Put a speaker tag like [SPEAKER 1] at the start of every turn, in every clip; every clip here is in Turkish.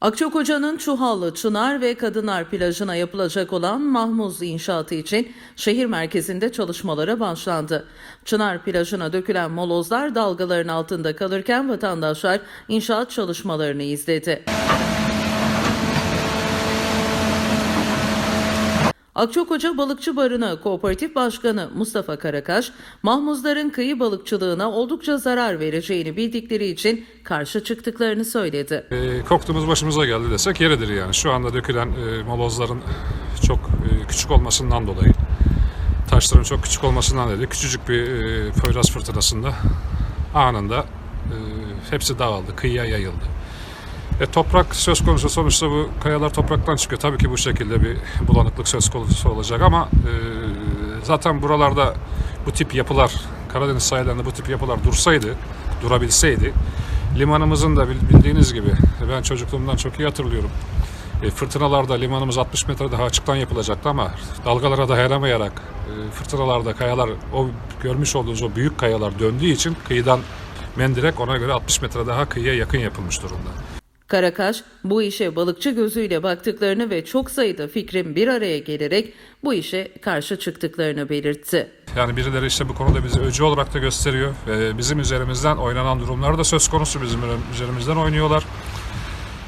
[SPEAKER 1] Akçakoca'nın Çuhallı, Çınar ve Kadınlar plajına yapılacak olan Mahmuz inşaatı için şehir merkezinde çalışmalara başlandı. Çınar plajına dökülen molozlar dalgaların altında kalırken vatandaşlar inşaat çalışmalarını izledi. Akçakoca Balıkçı Barınağı Kooperatif Başkanı Mustafa Karakaş, mahmuzların kıyı balıkçılığına oldukça zarar vereceğini bildikleri için karşı çıktıklarını söyledi.
[SPEAKER 2] E, korktuğumuz başımıza geldi desek yeridir yani. Şu anda dökülen e, molozların çok e, küçük olmasından dolayı, taşların çok küçük olmasından dolayı küçücük bir e, Poyraz fırtınasında anında e, hepsi dağıldı, kıyıya yayıldı. E, toprak söz konusu sonuçta bu kayalar topraktan çıkıyor. Tabii ki bu şekilde bir bulanıklık söz konusu olacak ama e, zaten buralarda bu tip yapılar, Karadeniz sahillerinde bu tip yapılar dursaydı, durabilseydi limanımızın da bil- bildiğiniz gibi ben çocukluğumdan çok iyi hatırlıyorum. E, fırtınalarda limanımız 60 metre daha açıktan yapılacaktı ama dalgalara dayanamayarak e, fırtınalarda kayalar o görmüş olduğunuz o büyük kayalar döndüğü için kıyıdan mendirek ona göre 60 metre daha kıyıya yakın yapılmış durumda.
[SPEAKER 1] Karakaş, bu işe balıkçı gözüyle baktıklarını ve çok sayıda fikrin bir araya gelerek bu işe karşı çıktıklarını belirtti.
[SPEAKER 2] Yani birileri işte bu konuda bizi öcü olarak da gösteriyor. Ve bizim üzerimizden oynanan durumlar da söz konusu. Bizim üzerimizden oynuyorlar.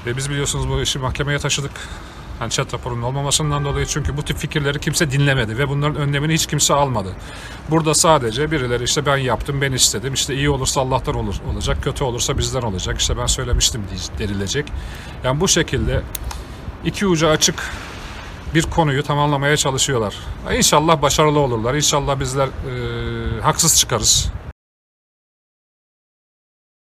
[SPEAKER 2] Ve biz biliyorsunuz bu işi mahkemeye taşıdık. Hani chat raporunun olmamasından dolayı çünkü bu tip fikirleri kimse dinlemedi ve bunların önlemini hiç kimse almadı. Burada sadece birileri işte ben yaptım, ben istedim. İşte iyi olursa Allah'tan olur olacak, kötü olursa bizden olacak. İşte ben söylemiştim denilecek. Yani bu şekilde iki ucu açık bir konuyu tamamlamaya çalışıyorlar. İnşallah başarılı olurlar. İnşallah bizler e, haksız çıkarız.